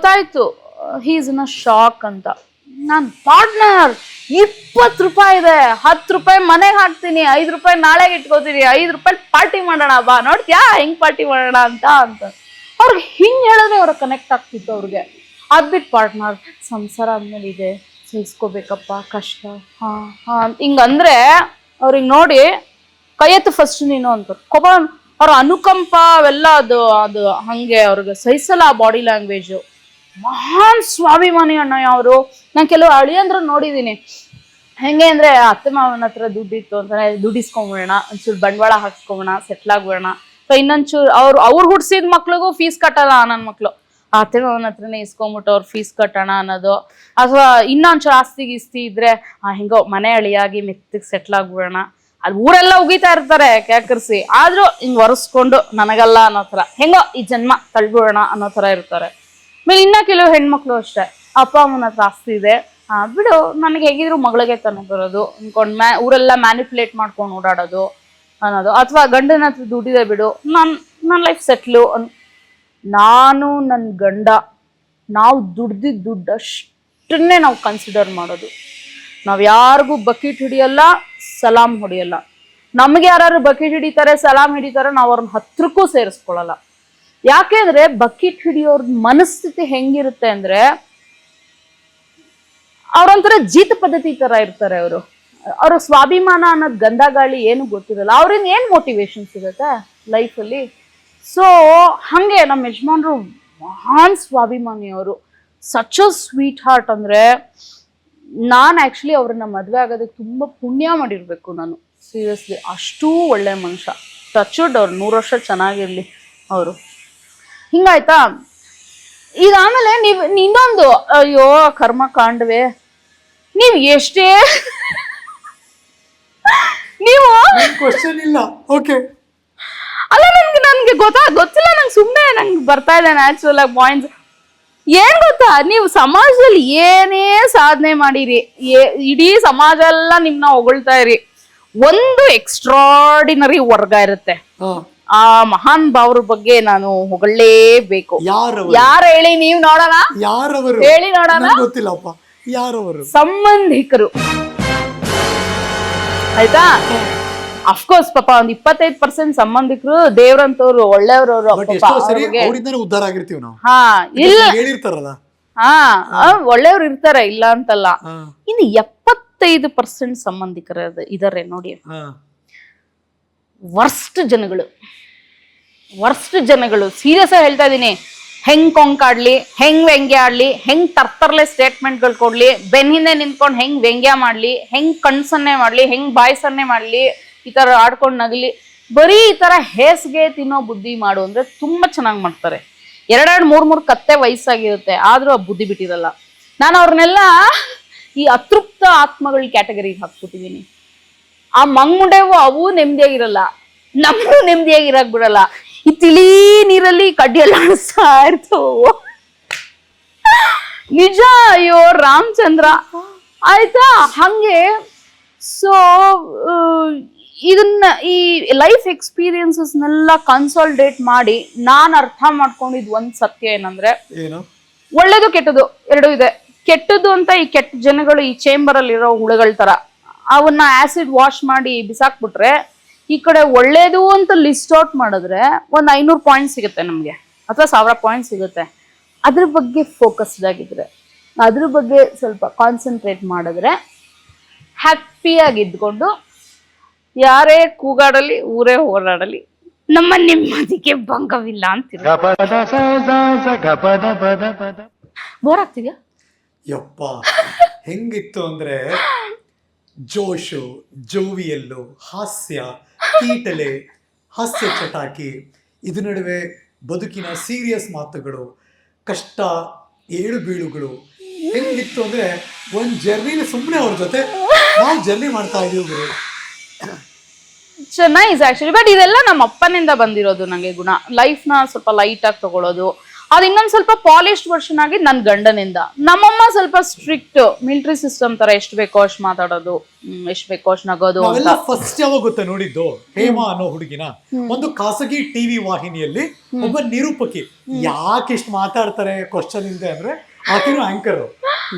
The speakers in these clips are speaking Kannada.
ಗೊತ್ತಾಯ್ತು ಹೀಸ್ ಇನ್ ಅ ಶಾಕ್ ಅಂತ. ನಾನು ಪಾರ್ಟ್ನರ್ ಇಪ್ಪತ್ತು ರೂಪಾಯಿ ಇದೆ, ಹತ್ತು ರೂಪಾಯಿ ಮನೆಗೆ ಹಾಕ್ತೀನಿ, ಐದು ರೂಪಾಯಿ ನಾಳೆಗೆ ಇಟ್ಕೋತೀನಿ, ಐದು ರೂಪಾಯಿ ಪಾರ್ಟಿ ಮಾಡೋಣ ಬಾ, ನೋಡ್ತ್ಯಾ, ಹೆಂಗ್ ಪಾರ್ಟಿ ಮಾಡೋಣ ಅಂತ ಅಂತ. ಅವ್ರಿಗೆ ಹಿಂಗೆ ಹೇಳಿದ್ರೆ ಅವ್ರ ಕನೆಕ್ಟ್ ಆಗ್ತಿತ್ತು ಅವ್ರಿಗೆ. ಅದ್ಬಿಟ್ಟು ಪಾರ್ಟ್ನರ್ ಸಂಸಾರ ಆದ್ಮೇಲೆ ಇದೆ, ಸಹಿಸ್ಕೋಬೇಕಪ್ಪ, ಕಷ್ಟ, ಹಾ ಹಾ, ಹಿಂಗಂದ್ರೆ ಅವ್ರಿಗೆ ನೋಡಿ, ಕೈ ಎತ್ತು ಫಸ್ಟ್ ನೀನು ಅಂತಾರೆ ಕೋಪ, ಅವ್ರ ಅನುಕಂಪ ಅವೆಲ್ಲ ಅದು ಅದು ಹಂಗೆ ಅವ್ರಿಗೆ ಸಹಿಸಲ್ಲ ಬಾಡಿ ಲ್ಯಾಂಗ್ವೇಜು ಮಹಾನ್ ಸ್ವಾಭಿಮಾನಿ ಅಣ್ಣ ಅವರು ನಾನು ಕೆಲವು ಅಳಿಯಂದ್ರ ನೋಡಿದ್ದೀನಿ ಹೆಂಗೆ ಅಂದ್ರೆ ಅತ್ತೆ ಮಾವನ ಹತ್ರ ದುಡ್ಡಿತ್ತು ಅಂತಾನೆ ದುಡ್ಡಿಸ್ಕೊಂಬಿಡೋಣ ಒಂಚೂರು ಬಂಡವಾಳ ಹಾಕ್ಸ್ಕೊಬೋಣ ಸೆಟ್ಲ್ ಆಗ್ಬಿಡೋಣ. ಸೊ ಇನ್ನೊಂಚೂರು ಅವ್ರು ಅವ್ರು ಹುಡ್ಸಿದ ಮಕ್ಳಿಗೂ ಫೀಸ್ ಕಟ್ಟಲ್ಲ ನನ್ನ ಮಕ್ಳು. ಅತ್ತೆ ಮಾವನ ಹತ್ರನೇ ಇಸ್ಕೊಂಬಿಟ್ಟು ಅವ್ರು ಫೀಸ್ ಕಟ್ಟೋಣ ಅನ್ನೋದು. ಅಥವಾ ಇನ್ನೊಂಚೂರು ಆಸ್ತಿ ಗೀಸ್ತಿ ಇದ್ರೆ ಹೆಂಗೋ, ಮನೆ ಅಳಿಯಾಗಿ ಮೆತ್ತಗೆ ಸೆಟ್ಲ್ ಆಗ್ಬಿಡೋಣ. ಅಲ್ಲಿ ಊರೆಲ್ಲ ಉಗಿತಾ ಇರ್ತಾರೆ ಕ್ಯಾಕರ್ಸಿ. ಆದ್ರೂ ಹಿಂಗ್ ಒರೆಸ್ಕೊಂಡು ನನಗಲ್ಲ ಅನ್ನೋ ಥರ. ಹೆಂಗೋ, ಈ ಜನ್ಮ ತಳ್ಬಿಡೋಣ ಅನ್ನೋ ಥರ ಇರ್ತಾರೆ. ಆಮೇಲೆ ಇನ್ನ ಕೆಲವು ಹೆಣ್ಮಕ್ಳು ಅಷ್ಟೇ. ಅಪ್ಪ, ಅಮ್ಮನ ಹತ್ರ ಆಸ್ತಿ ಇದೆ. ಬಿಡು, ನನಗೆ ಹೇಗಿದ್ರು ಮಗಳಿಗೆ ತನಕ ಬರೋದು. ಅನ್ಕೊಂಡು ಮ್ಯಾ, ಊರೆಲ್ಲ ಮ್ಯಾನಿಪುಲೇಟ್ ಮಾಡ್ಕೊಂಡು ಓಡಾಡೋದು ಅನ್ನೋದು. ಅಥವಾ ಗಂಡನ ಹತ್ರ ದುಡ್ಡಿದೆ ಬಿಡು, ನನ್ ನನ್ನ ಲೈಫ್ ಸೆಟ್ಲು ಅನ್, ನಾನು ನನ್ನ ಗಂಡ, ನಾವು ದುಡ್ದಿದ್ದ ದುಡ್ಡು ಅಷ್ಟನ್ನೇ ನಾವು ಕನ್ಸಿಡರ್ ಮಾಡೋದು. ನಾವು ಯಾರಿಗೂ ಬಕೆಟ್ ಹಿಡಿಯಲ್ಲ ಸಲಾಮ್ ಹೊಡಿಯಲ್ಲ. ನಮಗೆ ಯಾರು ಬಕೆಟ್ ಹಿಡಿತಾರೆ ಸಲಾಮ್ ಹಿಡಿತಾರೆ, ನಾವು ಅವ್ರನ್ನ ಹತ್ರಕ್ಕೂ ಸೇರಿಸ್ಕೊಳ್ಳಲ್ಲ. ಯಾಕೆಂದ್ರೆ ಬಕೆಟ್ ಹಿಡಿಯೋರ್ ಮನಸ್ಥಿತಿ ಹೆಂಗಿರುತ್ತೆ ಅಂದ್ರೆ ಅವ್ರೊಂಥರ ಜೀತ ಪದ್ಧತಿ ತರ ಇರ್ತಾರೆ ಅವರು. ಅವ್ರ ಸ್ವಾಭಿಮಾನ ಅನ್ನೋದು ಗಂಧ ಗಾಳಿ ಏನು ಗೊತ್ತಿರಲ್ಲ. ಅವ್ರಿಂದ ಏನು ಮೋಟಿವೇಶನ್ ಸಿಗುತ್ತೆ ಲೈಫಲ್ಲಿ ಸೊ ಹಂಗೆ ನಮ್ಮ ಯಜಮಾನ್ರು ಮಹಾನ್ ಸ್ವಾಭಿಮಾನಿ ಅವರು. ಸಚ್ ಅ ಸ್ವೀಟ್ ಹಾರ್ಟ್ ಅಂದ್ರೆ ನಾನು ಆ್ಯಕ್ಚುಲಿ ಅವ್ರನ್ನ ಮದುವೆ ಆಗೋದಕ್ಕೆ ತುಂಬ ಪುಣ್ಯ ಮಾಡಿರ್ಬೇಕು ನಾನು. ಸೀರಿಯಸ್ಲಿ ಅಷ್ಟೂ ಒಳ್ಳೆ ಮನುಷ್ಯ. ಟಚ್ಡ್ ಅವ್ರು ನೂರು ವರ್ಷ ಚೆನ್ನಾಗಿರಲಿ ಅವರು. ಹಿಂಗಾಯ್ತಾ? ಈಗ ಆಮೇಲೆ ನೀವ್ ಇನ್ನೊಂದು ಅಯ್ಯೋ ಕರ್ಮ ಕಾಂಡವೆ. ನೀವ್ ಎಷ್ಟೇ ನೀವು ಕ್ವಶನ್ ಇಲ್ಲ. ಓಕೆ ಅಲ್ಲ ನನ್ಗೆ ನನ್ಗೆ ಗೊತ್ತಾ ಗೊತ್ತಿಲ್ಲ ನಂಗೆ ಸುಮ್ಮನೆ ನಂಗೆ ಬರ್ತಾ ಇದೆ ನ್ಯಾಚುರಲ್ ಆಗಿ ಪಾಯಿಂಟ್ಸ್ ಏನ್ ಗೊತ್ತಾ? ನೀವು ಸಮಾಜದಲ್ಲಿ ಏನೇ ಸಾಧನೆ ಮಾಡಿರಿ ಏ- ಇಡೀ ಸಮಾಜ ಎಲ್ಲ ನಿಮ್ನ ಹೊಗಳ್ತಾ ಇರಿ. ಒಂದು ಎಕ್ಸ್ಟ್ರಾಡಿನರಿ ವರ್ಗ ಇರುತ್ತೆ. ಆ ಮಹಾನ್ ಭಾವ್ರ ಬಗ್ಗೆ ನಾನು ಹೊಗಳಲೇಬೇಕು ಯಾರವರು? ಯಾರು ಹೇಳಿ ನೀವು ನೋಡೋಣ? ಯಾರವರು? ಹೇಳಿ ನೋಡೋಣ. ನಂಗ್ ಗೊತ್ತಿಲ್ಲಪ್ಪ. ಯಾರವರು? ಸಂಬಂಧಿಕರು. ಆಯ್ತಾ? ಅಫ್ಕೋರ್ಸ್ ಪಾಪ ಒಂದ್ ಇಪ್ಪತ್ತೈದು ಪರ್ಸೆಂಟ್ ಸಂಬಂಧಿಕರು ದೇವ್ರಂತವ್ರು ಒಳ್ಳೆಯವ್ರವ್ರು ಬಟ್ ಪಾಪ ಎಷ್ಟೋ ಸರಿ ಅವ್ರಿಗೆ ಅವರಿಂದನೇ ಉದ್ಧಾರ ಆಗಿರ್ತೀವಿ ನಾವು. ಹಾ ಇಲ್ಲ. ಹೇಳಿರ್ತಾರಲ್ಲ. ಹಾ ಒಳ್ಳೆಯವ್ರು ಇರ್ತಾರೆ ಇಲ್ಲ ಅಂತಲ್ಲ. ಹಾ. ಇನ್ನು ಎಪ್ಪತ್ತೈದು ಪರ್ಸೆಂಟ್ ಸಂಬಂಧಿಕರ ಇದಾರೆ ನೋಡಿ. ಹಾ. ವರ್ಸ್ಟ್ ಜನಗಳು. ವರ್ಸ್ಟ್ ಜನಗಳು. ಸೀರಿಯಸ್ ಆಗಿ ಹೇಳ್ತಾ ಇದ್ದೀನಿ ಹೆಂಗ್ ಕೊಂಕಾಡ್ಲಿ ಹೆಂಗ್ ವ್ಯಂಗ್ಯ ಆಡ್ಲಿ, ಹೆಂಗ್ ತರ್ತರ್ಲೆ ಸ್ಟೇಟ್ಮೆಂಟ್ಗಳು ಕೊಡ್ಲಿ ಬೆನ್ ಹಿಂದೆ ನಿಂತ್ಕೊಂಡು ಹೆಂಗ್ ವ್ಯಂಗ್ಯ ಮಾಡ್ಲಿ, ಹೆಂಗ್ ಕಣ್ಸನ್ನೇ ಮಾಡ್ಲಿ, ಹೆಂಗ್ ಬಾಯ್ಸನ್ನೇ ಮಾಡ್ಲಿ, ಈ ತರ ಆಡ್ಕೊಂಡು ನಗಲಿ. ಬರೀ ಈ ತರ ಹೇಸ್ಗೆ ತಿನ್ನೋ ಬುದ್ಧಿ ಮಾಡು ಅಂದ್ರೆ ತುಂಬಾ ಚೆನ್ನಾಗಿ ಮಾಡ್ತಾರೆ. ಎರಡೆರಡು ಮೂರ್ ಮೂರ್ ಕತ್ತೆ ವಯಸ್ಸಾಗಿರುತ್ತೆ, ಆದ್ರೂ ಆ ಬುದ್ಧಿ ಬಿಟ್ಟಿರಲ್ಲ. ನಾನು ಅವ್ರನ್ನೆಲ್ಲ ಈ ಅತೃಪ್ತ ಆತ್ಮಗಳ ಕ್ಯಾಟಗರಿಗೆ ಹಾಕ್ಬಿಟ್ಟಿದ್ದೀನಿ ಆ ಮಂಗುಂಡೆವು ಅವು ನೆಮ್ಮದಿಯಾಗಿರಲ್ಲ ನಮಗೂ ನೆಮ್ಮದಿಯಾಗಿರಕ್ ಬಿಡಲ್ಲ. ಈ ತಿಳಿ ನೀರಲ್ಲಿ ಕಡ್ಡಿ ಎಲ್ಲ ನಿಜ ಅಯ್ಯೋ ರಾಮಚಂದ್ರ. ಆಯ್ತಾ? ಹಂಗೆ. ಸೊ ಇದನ್ನ ಈ ಲೈಫ್ ಎಕ್ಸ್ಪೀರಿಯನ್ಸಸ್ನೆಲ್ಲ ಕನ್ಸಾಲ್ಡೇಟ್ ಮಾಡಿ ನಾನು ಅರ್ಥ ಮಾಡ್ಕೊಂಡಿದ್ ಒಂದ್ ಸತ್ಯ ಏನಂದ್ರೆ ಏನು? ಒಳ್ಳೇದು ಕೆಟ್ಟದು ಎರಡು ಇದೆ. ಕೆಟ್ಟದ್ದು ಅಂತ ಈ ಕೆಟ್ಟ ಜನಗಳು ಈ ಚೇಂಬರ್ ಅಲ್ಲಿ ಇರೋ ಹುಳುಗಳ ತರ. ಅವನ್ನ ಆಸಿಡ್ ವಾಶ್ ಮಾಡಿ ಬಿಸಾಕ್ಬಿಟ್ರೆ ಈ ಕಡೆ ಒಳ್ಳೇದು ಅಂತ ಲಿಸ್ಟ್ ಔಟ್ ಮಾಡಿದ್ರೆ ಒಂದು ಐನೂರು ಪಾಯಿಂಟ್ ಸಿಗುತ್ತೆ ನಮಗೆ. ಅಥವಾ ಸಾವಿರ ಪಾಯಿಂಟ್ ಸಿಗುತ್ತೆ. ಅದ್ರ ಬಗ್ಗೆ ಫೋಕಸ್ಡ್ ಆಗಿದ್ರೆ ಅದ್ರ ಬಗ್ಗೆ ಸ್ವಲ್ಪ ಕಾನ್ಸಂಟ್ರೇಟ್ ಮಾಡಿದ್ರೆ ಹ್ಯಾಪಿಯಾಗಿ ಇದ್ಕೊಂಡು ಯಾರೇ ಕೂಗಾಡಲಿ ಊರೇ ಹೋರಾಡಲಿ ನಮ್ಮ ನೆಮ್ಮದಿಗೆ ಭಂಗವಿಲ್ಲ ಅಂತಿಲ್ಲ ಬೋರ್ ಆಗ್ತಿದ್ಯಾ? ಯಪ್ಪ ಹೆಂಗಿತ್ತು ಅಂದ್ರೆ ಜೋಶು ಜೋವಿಯಲ್ಲು ಹಾಸ್ಯ ಕೀಟಲೆ, ಹಾಸ್ಯ ಚಟಾಕಿ ಇದು ನಡುವೆ ಬದುಕಿನ ಸೀರಿಯಸ್ ಮಾತುಗಳು, ಕಷ್ಟ, ಏಳು ಬೀಳುಗಳು. ಹೆಂಗಿತ್ತು ಅಂದರೆ ಒಂದು ಜರ್ನಿನ ಸುಮ್ಮನೆ ಅವ್ರ ಜೊತೆ ನಾವು ಜರ್ನಿ ಮಾಡ್ತಾ ಇದೀವಿ ಚೆನ್ನೈಸ್ ಆ್ಯಕ್ಚುಲಿ ಬಟ್ ಇದೆಲ್ಲ ನಮ್ಮ ಅಪ್ಪನಿಂದ ಬಂದಿರೋದು ನನಗೆ ಗುಣ. ಲೈಫ್ನ ಸ್ವಲ್ಪ ಲೈಟಾಗಿ ತಗೊಳ್ಳೋದು ಅದು ಇನ್ನೊಂದ್ ಸ್ವಲ್ಪ ಪಾಲಿಶ್ಡ್ ವರ್ಷನ್ ಆಗಿ ನನ್ ಗಂಡನಿಂದ. ನಮ್ಮಮ್ಮ ಸ್ವಲ್ಪ ಸ್ಟ್ರಿಕ್ಟ್ ಮಿಲಿಟರಿ ಸಿಸ್ಟಮ್ ತರ ಎಷ್ಟ್ ಬೇಕೋ ಅಷ್ಟ್ ಮಾತಾಡೋದು ಎಷ್ಟು ಬೇಕೋ ಅಷ್ಟ್ ನಗೋದು ನಾವೆಲ್ಲ ಫಸ್ಟ್ ಯಾವಾಗ ಗೊತ್ತ ನೋಡಿದ್ದು ಹೇಮಾ ಅನ್ನೋ ಹುಡುಗಿನ ಒಂದು ಖಾಸಗಿ ಟಿವಿ ವಾಹಿನಿಯಲ್ಲಿ ಒಬ್ಬ ನಿರೂಪಕಿ. ಯಾಕೆ ಇಷ್ಟು ಮಾತಾಡ್ತಾರೆ ಕ್ವಶನ್ ಇಂದ ಅಂದ್ರೆ ಆಕೆನೂ ಆಂಕರ್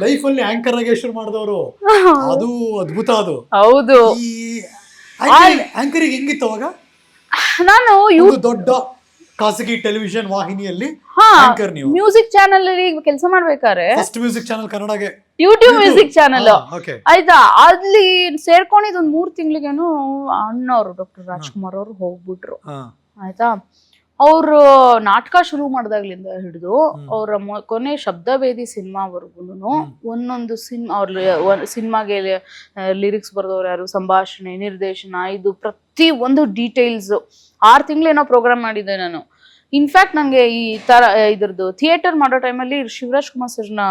ಲೈಫ್ ಅಲ್ಲಿ ಆಂಕರ್ ಆಗಿ ಶುರು ಮಾಡಿದವರು. ಅದು ಅದ್ಭುತ ಅದು. ಹೌದು. ಆಂಕರಿಗೆ ಹೆಂಗಿತ್ತು ಅವಾಗ? ನಾನು ದೊಡ್ಡ ಖಾಸಗಿ ಟೆಲಿವಿಷನ್ ವಾಹಿನಿಯಲ್ಲಿ ಹಾ ಆಂಕರ್ ನೀವು. ಮ್ಯೂಸಿಕ್ ಚಾನಲ್ ಅಲ್ಲಿ ಕೆಲಸ ಮಾಡ್ಬೇಕಾದ್ರೆ ಫಸ್ಟ್ ಮ್ಯೂಸಿಕ್ ಚಾನಲ್ ಕನ್ನಡಗೆ. ಯೂಟ್ಯೂಬ್ ಮ್ಯೂಸಿಕ್ ಚಾನಲ್ ಓಕೆ ಆಯ್ತಾ? ಅಲ್ಲಿ ಸೇರ್ಕೊಂಡಿದ್ ಒಂದ್ ಮೂರ್ ತಿಂಗಳಿಗೇನು ಅಣ್ಣವ್ರು ಡಾಕ್ಟರ್ ರಾಜ್ಕುಮಾರ್ ಅವ್ರು ಹೋಗ್ಬಿಟ್ರು. ಆಯ್ತಾ? ಅವರು ನಾಟಕ ಶುರು ಮಾಡಿದಾಗ್ಲಿಂದ ಹಿಡಿದು ಅವರ ಕೊನೆ ಶಬ್ದವೇದಿ ಸಿನಿಮಾವರೆಗೂ ಒಂದೊಂದು ಸಿನಿಮಾ ಅವ್ರ ಸಿನಿಮಾಗೆ ಲಿರಿಕ್ಸ್ ಬರೆದವ್ರು ಯಾರು? ಸಂಭಾಷಣೆ ನಿರ್ದೇಶನ ಇದು ಪ್ರತಿ ಒಂದು ಡೀಟೇಲ್ಸ್. ಆರು ತಿಂಗಳೇನೋ ಪ್ರೋಗ್ರಾಮ್ ಮಾಡಿದ್ದೆ ನಾನು. ಇನ್ಫ್ಯಾಕ್ಟ್ ನನಗೆ ಈ ತರ ಇದ್ರದ್ದು ಥಿಯೇಟರ್ ಮಾಡೋ ಟೈಮಲ್ಲಿ ಶಿವರಾಜ್ ಕುಮಾರ್ ಸರ್ನ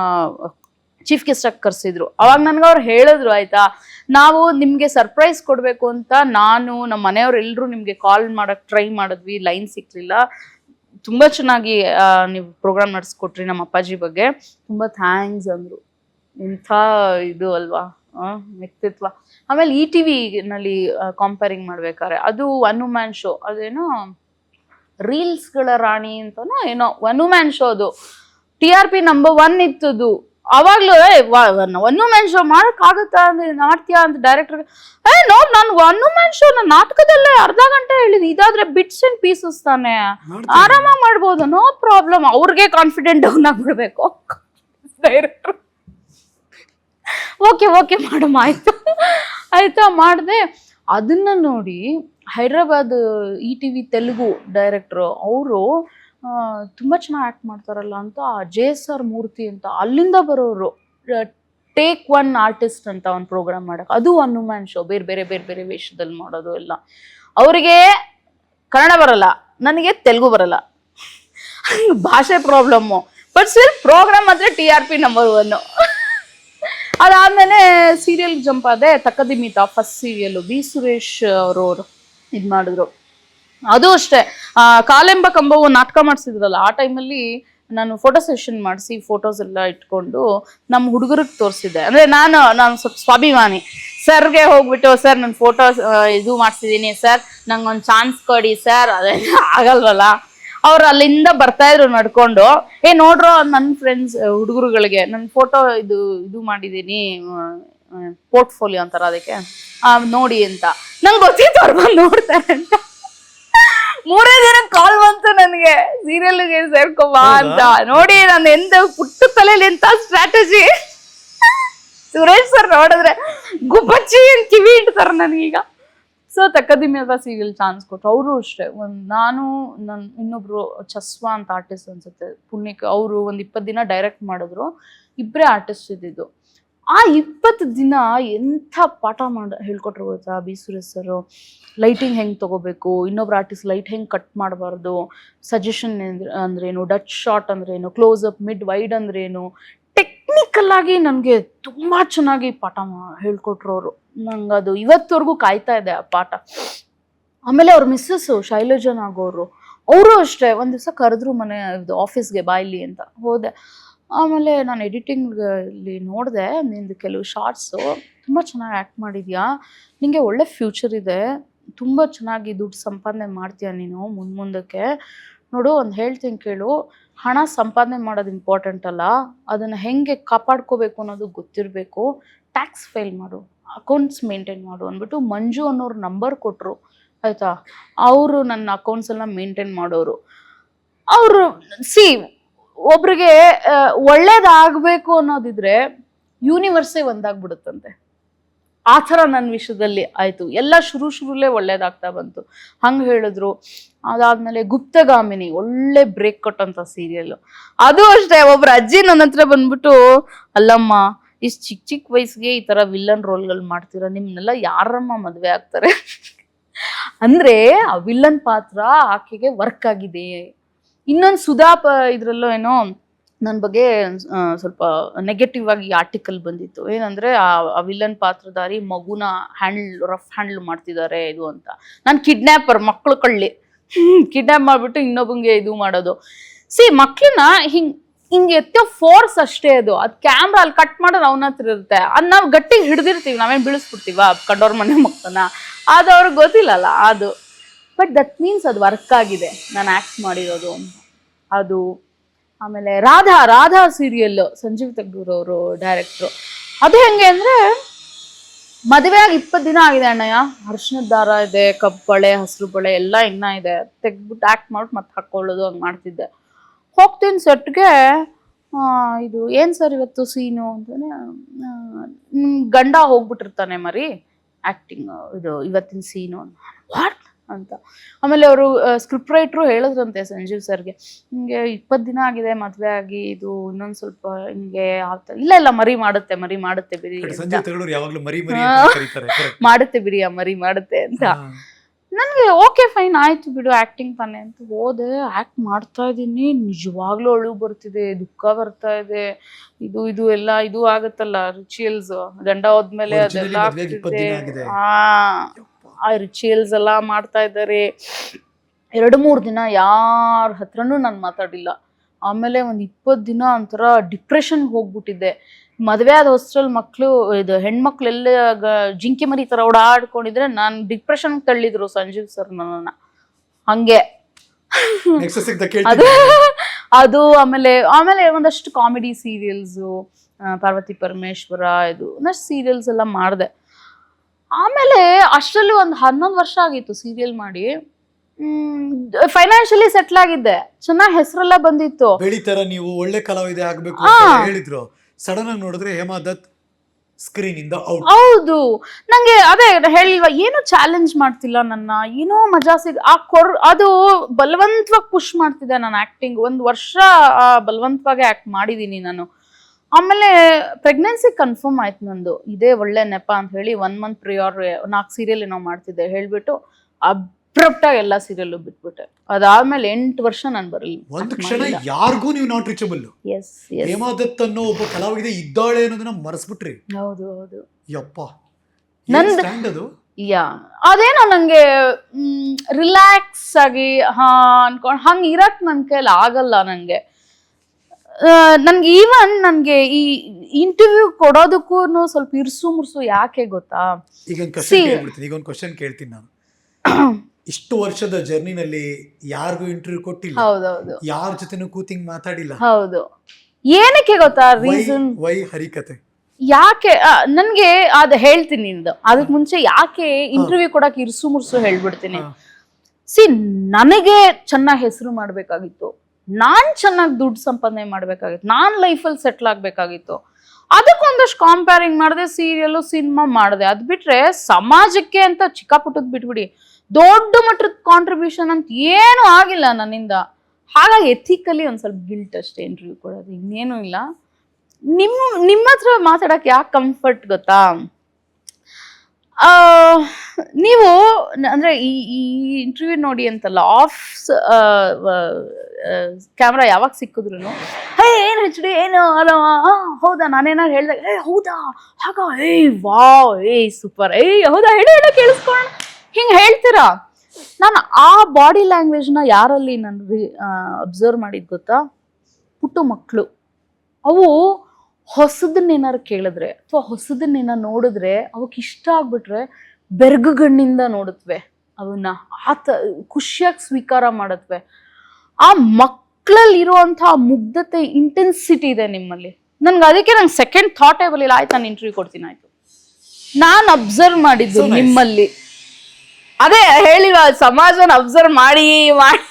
ಚೀಫ್ ಗೆಸ್ಟ್ ಆಗಿ ಕರ್ಸಿದ್ರು. ಅವಾಗ ನನ್ಗೆ ಅವ್ರು ಹೇಳಿದ್ರು ಆಯ್ತಾ? ನಾವು ನಿಮಗೆ ಸರ್ಪ್ರೈಸ್ ಕೊಡಬೇಕು ಅಂತ ನಾನು ನಮ್ಮ ಮನೆಯವರೆಲ್ಲರೂ ನಿಮಗೆ ಕಾಲ್ ಮಾಡೋಕ್ಕೆ ಟ್ರೈ ಮಾಡಿದ್ವಿ ಲೈನ್ ಸಿಕ್ಕಲಿಲ್ಲ ತುಂಬಾ ಚೆನ್ನಾಗಿ ನೀವು ಪ್ರೋಗ್ರಾಮ್ ನಡೆಸ್ಕೊಟ್ರಿ ನಮ್ಮ ಅಪ್ಪಾಜಿ ಬಗ್ಗೆ. ತುಂಬಾ ಥ್ಯಾಂಕ್ಸ್ ಅಂದ್ರು. ಇಂಥ ಇದು ಅಲ್ವಾ? ವ್ಯಕ್ತಿತ್ವ ಆಮೇಲೆ ಇ ಟಿ ವಿನಲ್ಲಿ ಕಾಂಪೇರಿಂಗ್ ಮಾಡ್ಬೇಕಾದ್ರೆ, ಅದು ಒನ್ ಶೋ ಅದೇನೋ ರೀಲ್ಸ್ಗಳ ರಾಣಿ ಅಂತನೋ ಏನೋ ಒನ್ ಶೋ ಅದು. T R P number one ಇತ್ತದು. ಅವಾಗ್ಲೂ ಒನ್ ಮ್ಯಾನ್ ಶೋ ಮಾಡಕ್ ಆಗುತ್ತಾ? ಅಂದ್ರೆ ಮಾಡ್ತೀಯಾ ಅಂತ ಡೈರೆಕ್ಟರ್ ಏ ನೋ ನಾನು ಒನ್ ಮ್ಯಾನ್ ಶೋ ನಾನು ನಾಟಕದಲ್ಲೇ ಅರ್ಧ ಗಂಟೆ ಹೇಳಿದ್ ಇದಾದ್ರೆ ಬಿಟ್ಸ್ ಅಂಡ್ ಪೀಸಸ್ ತಾನೆ. ಆರಾಮ ಮಾಡ್ಬೋದು ನೋ ಪ್ರಾಬ್ಲಮ್. ಅವ್ರಿಗೆ ಕಾನ್ಫಿಡೆಂಟ್ ಡೌನ್ ಆಗ್ಬಿಡ್ಬೇಕು ಡೈರೆಕ್ಟರ್ ಓಕೆ ಓಕೆ ಮಾಡಮ್ಮ ಆಯ್ತು. ಆಯ್ತಾ ಮಾಡಿದೆ. ಅದನ್ನ ನೋಡಿ Hyderabad E T V Telugu director ಅವರು ತುಂಬ ಚೆನ್ನಾಗಿ ಆ್ಯಕ್ಟ್ ಮಾಡ್ತಾರಲ್ಲ ಅಂತ ಜೆ ಎಸ್ ಆರ್ ಮೂರ್ತಿ ಅಂತ, ಅಲ್ಲಿಂದ ಬರೋರು ಟೇಕ್ ಒನ್ ಆರ್ಟಿಸ್ಟ್ ಅಂತ ಒಂದು ಪ್ರೋಗ್ರಾಮ್ ಮಾಡೋಕೆ. ಅದು ಒನ್ ಶೋ ಬೇರೆ ಬೇರೆ ಬೇರೆ ಬೇರೆ ವೇಷದಲ್ಲಿ ಮಾಡೋದು ಎಲ್ಲ. ಅವರಿಗೆ ಕನ್ನಡ ಬರಲ್ಲ, ನನಗೆ ತೆಲುಗು ಬರಲ್ಲ. ಭಾಷೆ ಪ್ರಾಬ್ಲಮ್ಮು ಬಟ್ ಸ್ಟಿಲ್ ಪ್ರೋಗ್ರಾಮ್ ಅಂದರೆ T R P number one ಅದಾದಮೇಲೆ ಸೀರಿಯಲ್ ಜಂಪ್ ಆದೆ Takadimitha first serial B Suresh ಅವರು ಇದು ಮಾಡಿದ್ರು. ಅದು ಅಷ್ಟೇ. ಆ, ಕಾಲೆಂಬ ಕಂಬವು ನಾಟಕ ಮಾಡಿಸಿದ್ರಲ್ಲ ಆ ಟೈಮಲ್ಲಿ ನಾನು ಫೋಟೋ ಸೆಷನ್ ಮಾಡಿಸಿ ಫೋಟೋಸ್ ಎಲ್ಲ ಇಟ್ಕೊಂಡು ನಮ್ಮ ಹುಡುಗರಿಗೆ ತೋರಿಸಿದ್ದೆ. ಅಂದ್ರೆ ನಾನು ನಾನು ಸ್ವಲ್ಪ ಸ್ವಾಭಿಮಾನಿ. ಸರ್ಗೆ ಹೋಗ್ಬಿಟ್ಟು ಸರ್ ನನ್ನ ಫೋಟೋ ಇದು ಮಾಡಿಸಿದ್ದೀನಿ ಸರ್ ನಂಗೊಂದು ಚಾನ್ಸ್ ಕೊಡಿ ಸರ್ ಅದೆಲ್ಲ ಆಗಲ್ವಲ್ಲ. ಅವ್ರು ಅಲ್ಲಿಂದ ಬರ್ತಾ ಇದ್ರು ನಡ್ಕೊಂಡು ಏ ನೋಡ್ರೋ ನನ್ನ ಫ್ರೆಂಡ್ಸ್ ಹುಡುಗರುಗಳಿಗೆ ನನ್ನ ಫೋಟೋ ಇದು ಇದು ಮಾಡಿದ್ದೀನಿ ಪೋರ್ಟ್ಫೋಲಿಯೋ ಅಂತಾರ ಅದಕ್ಕೆ ನೋಡಿ ಅಂತ. ನಂಗೆ ಗೊತ್ತಿತ್ತು ಅವ್ರು ಬಂದು ನೋಡ್ತಾರೆ ಅಂತ. ಮೂರೇ ದಿನ ಕಾಲ್ ಬಂತು ನನಗೆ. ಸೀರಿಯಲ್ಗೆ ಸೇರ್ಕೊಬಾ ಅಂತ. ನೋಡಿ ನಾನು ಎಂತ ಪುಟ್ಟ ತಲೆಯಲ್ಲಿ ಎಂತ ಸ್ಟ್ರಾಟಜಿ ಸುರೇಶ್ ಸರ್ ನೋಡಿದ್ರೆ ಗುಬ್ಬಚ್ಚಿ ಅಂತ ಕಿವಿ ಇಡ್ತಾರೆ ನನಗೀಗ. ಸೊ ತಕ್ಕದಿಮ್ಯದ ಸೀರಿಯಲ್ ಚಾನ್ಸ್ ಕೊಟ್ರು. ಅವರು ಅಷ್ಟೇ. ಒಂದು ನಾನು ನನ್ನ ಇನ್ನೊಬ್ರು ಚಸ್ವಾ ಅಂತ ಆರ್ಟಿಸ್ಟ್ ಅನ್ಸುತ್ತೆ. ಪುಣ್ಯಕ್ಕೆ ಅವರು ಒಂದು ಇಪ್ಪತ್ತು ದಿನ ಡೈರೆಕ್ಟ್ ಮಾಡಿದ್ರು. ಇಬ್ಬರೇ ಆರ್ಟಿಸ್ಟ್ ಇದ್ದಿದ್ದು. ಆ ಇಪ್ಪತ್ತು ದಿನ ಎಂಥ ಪಾಠ ಮಾಡ, ಹೇಳ್ಕೊಟ್ರು ಗೊತ್ತಾ ಬಿ ಸುರೇಶ್ ಸರ್ ಲೈಟಿಂಗ್ ಹೆಂಗೆ ತಗೋಬೇಕು? ಇನ್ನೊಬ್ರು ಆರ್ಟಿಸ್ಟ್ ಲೈಟ್ ಹೆಂಗೆ ಕಟ್ ಮಾಡಬಾರ್ದು? ಸಜೆಷನ್ ಅಂದ್ರೇನು? ಡಚ್ ಶಾಟ್ ಅಂದ್ರೇನು? ಕ್ಲೋಸ್ ಅಪ್ ಮಿಡ್ ವೈಡ್ ಅಂದ್ರೇನು? ಟೆಕ್ನಿಕಲ್ ಆಗಿ ನನಗೆ ತುಂಬ ಚೆನ್ನಾಗಿ ಪಾಠ ಹೇಳ್ಕೊಟ್ರು ಅವರು. ನಂಗೆ ಅದು ಇವತ್ತವರೆಗೂ ಕಾಯ್ತಾ ಇದೆ ಆ ಪಾಠ. ಆಮೇಲೆ ಅವ್ರ ಮಿಸ್ಸಸ್ಸು ಶೈಲಜನ್ ಆಗೋರು. ಅವರು ಅಷ್ಟೇ, ಒಂದು ದಿವಸ ಕರೆದ್ರು ಮನೆ, ಇದು ಆಫೀಸ್ಗೆ ಬಾಯ್ಲಿ ಅಂತ ಹೋದೆ. ಆಮೇಲೆ ನಾನು ಎಡಿಟಿಂಗ್ ಎಡಿಟಿಂಗಲ್ಲಿ ನೋಡಿದೆ, ನಿಂದು ಕೆಲವು ಶಾರ್ಟ್ಸು, ತುಂಬ ಚೆನ್ನಾಗಿ ಆ್ಯಕ್ಟ್ ಮಾಡಿದ್ಯಾ? ನಿಂಗೆ ಒಳ್ಳೆ ಫ್ಯೂಚರ್ ಇದೆ. ತುಂಬ ಚೆನ್ನಾಗಿ ದುಡ್ಡು ಸಂಪಾದನೆ ಮಾಡ್ತೀಯ ನೀನು ಮುಂದೆ ಮುಂದಕ್ಕೆ? ನೋಡು, ಒಂದು ಹೇಳ್ತೀನಿ ಕೇಳು. ಹಣ ಸಂಪಾದನೆ ಮಾಡೋದು ಇಂಪಾರ್ಟೆಂಟ್ ಅಲ್ಲ. ಅದನ್ನು ಹೆಂಗೆ ಕಾಪಾಡ್ಕೋಬೇಕು ಅನ್ನೋದು ಗೊತ್ತಿರಬೇಕು. ಟ್ಯಾಕ್ಸ್ ಫೈಲ್ ಮಾಡು. ಅಕೌಂಟ್ಸ್ ಮೇಂಟೈನ್ ಮಾಡು ಅಂದ್ಬಿಟ್ಟು ಮಂಜು ಅನ್ನೋರು ನಂಬರ್ ಕೊಟ್ಟರು ಆಯಿತಾ? ಅವರು ನನ್ನ ಅಕೌಂಟ್ಸ್ ಎಲ್ಲ ಮೇಂಟೈನ್ ಮಾಡೋರು. ಅವರು ಸಿ ಒಬ್ರಿಗೆ ಒಳ್ಳೇದಾಗಬೇಕು ಅನ್ನೋದಿದ್ರೆ ಯೂನಿವರ್ಸೇ ಒಂದಾಗ್ಬಿಡುತ್ತಂತೆ. ಆ ಥರ ನನ್ನ ವಿಷಯದಲ್ಲಿ ಆಯಿತು. ಎಲ್ಲ ಶುರು ಶುರುಲೇ ಒಳ್ಳೇದಾಗ್ತಾ ಬಂತು. ಹಂಗೆ ಹೇಳಿದ್ರು. ಅದಾದಮೇಲೆ ಗುಪ್ತಗಾಮಿನಿ, ಒಳ್ಳೆ ಬ್ರೇಕ್ ಕೊಟ್ಟಂಥ ಸೀರಿಯಲ್ಲು ಅದು ಅಷ್ಟೇ, ಒಬ್ರು ಅಜ್ಜಿ ನನ್ನ ಹತ್ರ ಬಂದ್ಬಿಟ್ಟು, ಅಲ್ಲಮ್ಮ, ಇಷ್ಟು ಚಿಕ್ಕ ಚಿಕ್ಕ ವಯಸ್ಸಿಗೆ ಈ ಥರ ವಿಲ್ಲನ್ ರೋಲ್ಗಳು ಮಾಡ್ತೀರಾ? ನಿಮ್ಮನ್ನೆಲ್ಲ ಯಾರಮ್ಮ ಮದುವೆ ಆಗ್ತಾರೆ? ಅಂದರೆ ಆ ವಿಲ್ಲನ್ ಪಾತ್ರ ಆಕೆಗೆ ವರ್ಕ್ ಆಗಿದೆ. ಇನ್ನೊಂದು ಸುಧಾ ಇದ್ರಲ್ಲೋ ಏನೋ ನನ್ನ ಬಗ್ಗೆ ಸ್ವಲ್ಪ ನೆಗೆಟಿವ್ ಆಗಿ ಆರ್ಟಿಕಲ್ ಬಂದಿತ್ತು. ಏನಂದ್ರೆ ಆ ವಿಲನ್ ಪಾತ್ರಧಾರಿ ಮಗುನ ಹ್ಯಾಂಡ್ಲ್ ರಫ್ ಹ್ಯಾಂಡ್ಲ್ ಮಾಡ್ತಿದ್ದಾರೆ ಇದು ಅಂತ. ನಾನು ಕಿಡ್ನ್ಯಾಪರ್ ಮಕ್ಕಳು ಕಳ್ಳಿ. ಕಿಡ್ನ್ಯಾಪ್ ಮಾಡ್ಬಿಟ್ಟು ಇನ್ನೊಬ್ಬಂಗೆ ಇದು ಮಾಡೋದು. ಸಿ ಮಕ್ಳನ್ನ ಹಿಂಗ್, ಹಿಂಗೆ ಎತ್ತೋ ಫೋರ್ಸ್ ಅಷ್ಟೇ ಅದು. ಅದ್ ಕ್ಯಾಮ್ರಾ ಅಲ್ಲಿ ಕಟ್ ಮಾಡೋದು ಅವನ ಹತ್ರ ಇರುತ್ತೆ. ಅದ್ ನಾವ್ ಗಟ್ಟಿಗೆ ಹಿಡ್ದಿರ್ತೀವಿ, ನಾವೇನ್ ಬೀಳಿಸ್ಬಿಡ್ತೀವ? ಕಂಡೋರ್ ಮನೆ ಮಕ್ಕಳನ್ನ ಅದು ಅವ್ರಿಗೆ ಗೊತ್ತಿಲ್ಲಲ್ಲ, ಅದು. ಬಟ್ ದಟ್ ಮೀನ್ಸ್ ಅದು ವರ್ಕ್ ಆಗಿದೆ. ನಾನು ಆ್ಯಕ್ಟ್ ಮಾಡಿರೋದು ಅದು ಆಮೇಲೆ ರಾಧಾ ರಾಧಾ ಸೀರಿಯಲ್ ಸಂಜೀವ್ ತಗ್ಡೂರ್ ಅವರು ಡೈರೆಕ್ಟ್ರು ಅದು ಹೆಂಗೆ ಅಂದರೆ ಮದುವೆ ಆಗಿ ಇಪ್ಪತ್ತು ದಿನ ಆಗಿದೆ ಅಣ್ಣಯ್ಯ. ಅರ್ಶಿನದ ದಾರ ಇದೆ ಕಬ್ಬು ಬಳೆ, ಹಸಿರು ಬಳೆ ಎಲ್ಲ ಇನ್ನ ಇದೆ. ತೆಗ್ದುಬಿಟ್ಟು ಆ್ಯಕ್ಟ್ ಮಾಡ್ಬಿಟ್ಟು ಮತ್ತೆ ಹಾಕ್ಕೊಳ್ಳೋದು ಹಂಗೆ ಮಾಡ್ತಿದ್ದೆ. ಹೋಗ್ತೀನಿ ಸೆಟ್ಗೆ ಇದು ಏನು ಸರ್ ಇವತ್ತು ಸೀನು ಅಂತಂದರೆ ಗಂಡ ಹೋಗ್ಬಿಟ್ಟಿರ್ತಾನೆ ಮರಿ. ಆ್ಯಕ್ಟಿಂಗ್ ಇದು ಇವತ್ತಿನ ಸೀನು ವಾಟ್ ಅಂತ ಆಮೇಲೆ ಅವರು ಸ್ಕ್ರಿಪ್ಟ್ ರೈಟ್ರು ಹೇಳಿದ್ರಂತೆ ಸಂಜೀವ್ ಸರ್ಗೆ ಹಿಂಗೆ ಇಪ್ಪತ್ತು ದಿನ ಆಗಿದೆ ಮದುವೆ ಆಗಿ ಇದು ಇನ್ನೊಂದು ಸ್ವಲ್ಪ ಹಿಂಗೆ ಆಗ್ತಾ ಇಲ್ಲ ಇಲ್ಲ ಮರಿ ಮಾಡುತ್ತೆ ಮರಿ ಮಾಡುತ್ತೆ ಬಿಡಿ correct. ಮಾಡುತ್ತೆ ಬಿಡಿ ಆ ಮರಿ ಮಾಡುತ್ತೆ ಅಂತ ಹಾ. ನನಗೆ ಓಕೆ ಫೈನ್ ಆಯ್ತು ಬಿಡು ಆಕ್ಟಿಂಗ್ ತಾನೆ ಅಂತ ಹೋದೆ ಆಕ್ಟ್ ಮಾಡ್ತಾ ಇದ್ದೀನಿ ನಿಜವಾಗ್ಲೂ ಅಳು ಬರ್ತಿದೆ ದುಃಖ ಬರ್ತಾ ಇದೆ ಇದು ಇದು ಎಲ್ಲ ಇದು ಆಗುತ್ತಲ್ಲ ರಿಚುಯಲ್ಸ್ ಗಂಡ ಹೋದ್ಮೇಲೆ ಅದೆಲ್ಲ ಆಗ್ತಿದೆ ಆಗಿದೆ. ಆ ರಿಚುವಲ್ಸ್ ರಿಚುಯಲ್ಸ್ ಎಲ್ಲ ಮಾಡ್ತಾ ಇದ್ದಾರೆ. ಎರಡು ಮೂರು ದಿನ ಯಾರ ಹತ್ರನೂ ನಾನು ಮಾತಾಡಿಲ್ಲ ಆಮೇಲೆ ಒಂದು ಇಪ್ಪತ್ತು ದಿನ ಒಂಥರ ಡಿಪ್ರೆಷನ್ ಹೋಗ್ಬಿಟ್ಟಿದ್ದೆ ಮದುವೆ ಆದ ಹೊಸ್ಟ್ರಲ್ಲಿ ಮಕ್ಕಳು ಇದು ಹೆಣ್ಮಕ್ಳೆಲ್ಲ ಜಿಂಕೆ ಮರಿ ಥರ ಓಡಾಡ್ಕೊಂಡಿದ್ರೆ ನಾನು ಡಿಪ್ರೆಷನ್ ತಳ್ಳಿದ್ರು ಸಂಜೀವ್ ಸರ್ ನನ್ನ ಹಂಗೆ. ಅದು ಅದು ಆಮೇಲೆ ಆಮೇಲೆ ಒಂದಷ್ಟು ಕಾಮಿಡಿ ಸೀರಿಯಲ್ಸು ಪಾರ್ವತಿ ಪರಮೇಶ್ವರ ಇದು ಒಂದಷ್ಟು ಸೀರಿಯಲ್ಸ್ ಎಲ್ಲ ಮಾಡಿದೆ. ಆಮೇಲೆ ಅಷ್ಟರಲ್ಲಿ ಒಂದು ಹನ್ನೊಂದು ವರ್ಷ ಆಗಿತ್ತು ಸೀರಿಯಲ್ ಮಾಡಿ. ಫೈನಾನ್ಷಿಯಲಿ ಸೆಟ್ಲ್ ಆಗಿದ್ದೆ. ಚೆನ್ನಾಗಿ ಹೆಸರೆಲ್ಲ ಬಂದಿತ್ತು. ಬೆಳಿತಾರ ನೀವು ಒಳ್ಳೆ ಕಲಾವಿದೆ ಆಗ್ಬೇಕು ಅಂತ ಹೇಳಿದ್ರು. ಸಡನ್ ಆಗಿ ನೋಡಿದ್ರೆ ಹೇಮಾ ದತ್ ಸ್ಕ್ರೀನ್ ಇಂದ ಔಟ್ ಹೌದು. ನಂಗೆ ಅದೇ ಹೇಳಿಲ್ವಾ ಏನು ಚಾಲೆಂಜ್ ಮಾಡ್ತಿಲ್ಲ ನನ್ನ. ಏನೋ ಮಜಾ ಸಿಗ್ ಆ ಕೊರ್ ಅದು ಬಲವಂತವಾಗಿ ಪುಷ್ ಮಾಡ್ತಿದ್ದೆ ನಾನು ಆಕ್ಟಿಂಗ್ ಒಂದು ವರ್ಷ ಬಲವಂತವಾಗಿ ಆಕ್ಟ್ ಮಾಡಿದ್ದೀನಿ ನಾನು. ಆಮೇಲೆ ಪ್ರೆಗ್ನೆನ್ಸಿ ಕನ್ಫರ್ಮ್ ಆಯ್ತು ನಂದು. ಇದೇ ಒಳ್ಳೆ ನೆಪ ಅಂತ ಹೇಳಿ ಒನ್ ಮಂತ್ ಪ್ರಿಯೋರ್ ನಾಲ್ಕು ಸೀರಿಯಲ್ ಏನೋ ಮಾಡ್ತಿದ್ದೆ. ಹೇಳ್ಬಿಟ್ಟು ಅಬ್ರಪ್ಟಾಗಿ ಎಲ್ಲ ಸೀರಿಯಲ್ಲು ಬಿಟ್ಬಿಟ್ಟೆ. ಅದಾದ್ಮೇಲೆ ಎಂಟು ವರ್ಷ ನಾನು ಬರಲಿ ಒಂದು ಕ್ಷಣ ಯಾರಿಗೂ ನೀವು not reachable yes yes Hema ಅನ್ನೋ ಒಬ್ಬ ಕಲಾವಿದೆ ಇದ್ದಾಳೆ ಅನ್ನೋದನ್ನ ಮರೆಸ್ಬಿಟ್ರಿ. ಹೌದು ಹೌದು. ಯಪ್ಪ. ನಂದು ಸ್ಟ್ಯಾಂಡ್ ಅದು? ಯಾ ಅದೇನೋ ನಂಗೆ ರಿಲ್ಯಾಕ್ಸ್ ಆಗಿ ಹಾ ಅನ್ಕೊಂಡು ಹಂಗೆ ಇರಕ್ ನನ್ನ ಕೈಲಿ ಆಗಲ್ಲ ನಂಗೆ. ಆ, ನನ್ಗೆ ಈವನ್ ನನ್ಗೆ ಈ ಇಂಟರ್ವ್ಯೂ ಕೊಡೋದಕ್ಕೂ ಸ್ವಲ್ಪ ಇರ್ಸು ಮುರ್ಸು ಯಾಕೆ ಗೊತ್ತಾ? ಈಗ ಒಂದು ಕ್ವಶನ್ ಕೇಳ್ಬಿಡ್ತೀನಿ. ಈಗ ಒಂದು ಕ್ವಶನ್ ಕೇಳ್ತೀನಿ ನಾನು. ಇಷ್ಟು ವರ್ಷದ ಜರ್ನಿನಲ್ಲಿ ಯಾರಿಗೂ ಇಂಟರ್ವ್ಯೂ ಕೊಟ್ಟಿಲ್ಲ. ಹೌದೌದು. ಯಾರ ಜೊತೆನೂ ಕೂತಿಂಗ್ ಮಾತಾಡಿಲ್ಲ. ಹೌದು. ಏನಕ್ಕೆ ಗೊತ್ತಾ ರೀಸನ್ ವೈ ಹರಿಕತೆ. ಯಾಕೆ ನನ್ಗೆ ಅದ್ ಹೇಳ್ತೀನಿ ನಿಂದು. ಅದಕ್ ಮುಂಚೆ ಯಾಕೆ ಇಂಟರ್ವ್ಯೂ ಕೊಡಕ್ ಇರ್ಸು ಮುರ್ಸು ಹೇಳ್ಬಿಡ್ತೀನಿ. ಸಿ ನನಗೆ ಚೆನ್ನಾಗಿ ಹೆಸರು ಮಾಡಬೇಕಾಗಿತ್ತು. ನಾನ್ ಚೆನ್ನಾಗಿ ದುಡ್ಡು ಸಂಪಾದನೆ ಮಾಡಬೇಕಾಗಿತ್ತು, ನಾನು ಲೈಫಲ್ಲಿ ಸೆಟ್ಲ್ ಆಗಬೇಕಾಗಿತ್ತು. ಅದಕ್ಕೊಂದಷ್ಟು ಕಾಂಪೇರಿಂಗ್ ಮಾಡಿದೆ ಸೀರಿಯಲ್ಲು ಸಿನಿಮಾ ಮಾಡಿದೆ. ಅದು ಬಿಟ್ಟರೆ ಸಮಾಜಕ್ಕೆ ಅಂತ ಚಿಕ್ಕಪುಟ್ಟದ್ ಬಿಟ್ಬಿಡಿ. ದೊಡ್ಡ ಮಟ್ಟದ ಕಾಂಟ್ರಿಬ್ಯೂಷನ್ ಅಂತ ಏನೂ ಆಗಿಲ್ಲ ನನ್ನಿಂದ. ಹಾಗಾಗಿ ಎಥಿಕಲಿ ಒಂದು ಸ್ವಲ್ಪ ಗಿಲ್ಟ್ ಅಷ್ಟೇ ಇಂಟರ್ವ್ಯೂ ಕೊಡೋದು, ಇನ್ನೇನು ಇಲ್ಲ. ನಿಮ್ಮ ನಿಮ್ಮ ಹತ್ರ ಮಾತಾಡಕ್ಕೆ ಯಾಕೆ ಕಂಫರ್ಟ್ ಗೊತ್ತಾ? ನೀವು ಅಂದ್ರೆ ಈ ಈ ಇಂಟರ್ವ್ಯೂ ನೋಡಿ ಅಂತಲ್ಲ ಆಫ್ ಕ್ಯಾಮ್ರಾ ಯಾವಾಗ ಸಿಕ್ಕಿದ್ರು ಹೇ, ಏನು ಹೆಚ್ ಡಿ ಏನು ಅಲ್ಲ ಹೌದಾ? ನಾನೇನಾರು ಹೇಳ್ದೆ ಏ, ಹೌದಾ? ಹಾಗ? ಏ, ವಾವ್, ಏ ಸೂಪರ್ ಏ, ಹೌದಾ? ಹೇಳಿ ಹೇಳಿ, ಕೇಳಿಸ್ಕೊಳ್ಳೋಣ. ಹಿಂಗೆ ಹೇಳ್ತೀರಾ? ನಾನು ಆ ಬಾಡಿ ಲ್ಯಾಂಗ್ವೇಜ್ನ ಯಾರಲ್ಲಿ ನಾನು ಅಬ್ಸರ್ವ್ ಮಾಡಿದ್ ಗೊತ್ತಾ? ಪುಟ್ಟು ಮಕ್ಕಳು ಅವು ಹೊಸದನ್ನೇನಾರು ಕೇಳಿದ್ರೆ ಅಥವಾ ಹೊಸದನ್ನೇನ ನೋಡಿದ್ರೆ ಅವಕ್ಕೆ ಇಷ್ಟ ಆಗ್ಬಿಟ್ರೆ ಬೆರ್ಗುಗಣ್ಣಿಂದ ನೋಡುತ್ತವೆ ಅವನ್ನ ಆತ, ಖುಷಿಯಾಗಿ ಸ್ವೀಕಾರ ಮಾಡತ್ವೆ. ಆ ಮಕ್ಕಳಲ್ಲಿ ಇರುವಂತಹ ಮುಗ್ಧತೆ ಇಂಟೆನ್ಸಿಟಿ ಇದೆ ನಿಮ್ಮಲ್ಲಿ. ನನ್ಗೆ ಅದಕ್ಕೆ ನಂಗೆ ಸೆಕೆಂಡ್ ಥಾಟೇ ಬರಲಿಲ್ಲ ಆಯ್ತು ನಾನು ಇಂಟರ್ವ್ಯೂ ಕೊಡ್ತೀನಿ ಆಯ್ತು. ನಾನು ಅಬ್ಸರ್ವ್ ಮಾಡಿದ್ದು ನಿಮ್ಮಲ್ಲಿ. ಅದೇ ಹೇಳಿವ ಸಮಾಜನ ಅಬ್ಸರ್ವ್ ಮಾಡಿ ಮಾಡಿ.